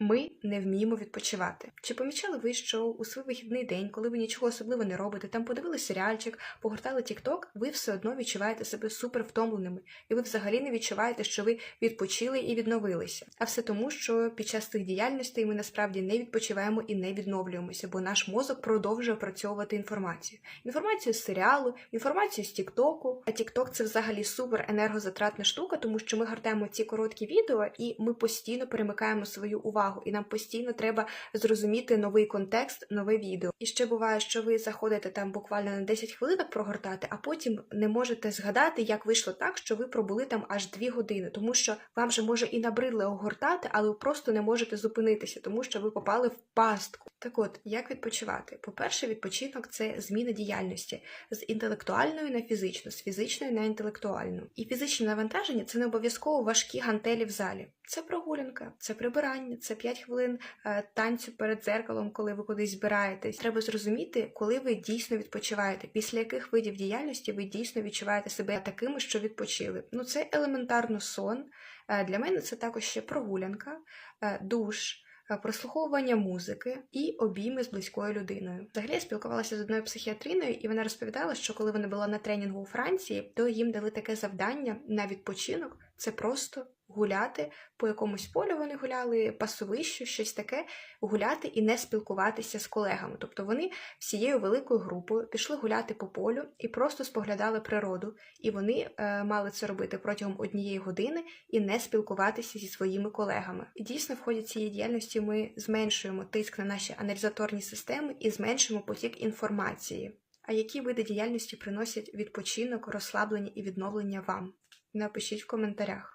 Ми не вміємо відпочивати. Чи помічали ви, що у свій вихідний день, коли ви нічого особливо не робите, там подивилися серіальчик, погортали TikTok, ви все одно відчуваєте себе супер втомленими, і ви взагалі не відчуваєте, що ви відпочили і відновилися. А все тому, що під час цих діяльностей ми насправді не відпочиваємо і не відновлюємося, бо наш мозок продовжує опрацьовувати інформацію. Інформацію з серіалу, інформацію з Тіктоку. А Тікток це взагалі супер енергозатратна штука, тому що ми гортаємо ці короткі відео і ми постійно перемикаємо свою увагу, і нам постійно треба зрозуміти новий контекст, нове відео. І ще буває, що ви заходите там буквально на 10 хвилинок прогортати, а потім не можете згадати, як вийшло так, що ви пробули там аж 2 години, тому що вам же може і набридли огортати, але ви просто не можете зупинитися, тому що ви попали в пастку. Так от, як відпочивати? По-перше, відпочинок це зміна діяльності з інтелектуальної на фізичну, з фізичної на інтелектуальну. І фізичне навантаження це не обов'язково важкі гантелі в залі. Це прогулянка, це прибирання, це 5 хвилин е, танцю перед дзеркалом, коли ви кудись збираєтесь. Треба зрозуміти, коли ви дійсно відпочиваєте, після яких видів діяльності ви дійсно відчуваєте себе такими, що відпочили. Ну це елементарно сон. Е, Для мене це також ще прогулянка, е, душ. Е, Прослуховування музики і обійми з близькою людиною. Взагалі я спілкувалася з одною психіатриною, і вона розповідала, що коли вона була на тренінгу у Франції, то їм дали таке завдання на відпочинок це просто гуляти по якомусь полю. Вони гуляли пасовищу, щось таке, гуляти і не спілкуватися з колегами. Тобто вони всією великою групою пішли гуляти по полю і просто споглядали природу. І вони е, мали це робити протягом однієї години і не спілкуватися зі своїми колегами. І дійсно, в ході цієї діяльності ми зменшуємо тиск на наші аналізаторні системи і зменшуємо потік інформації. А які види діяльності приносять відпочинок, розслаблення і відновлення вам? Напишіть в коментарях.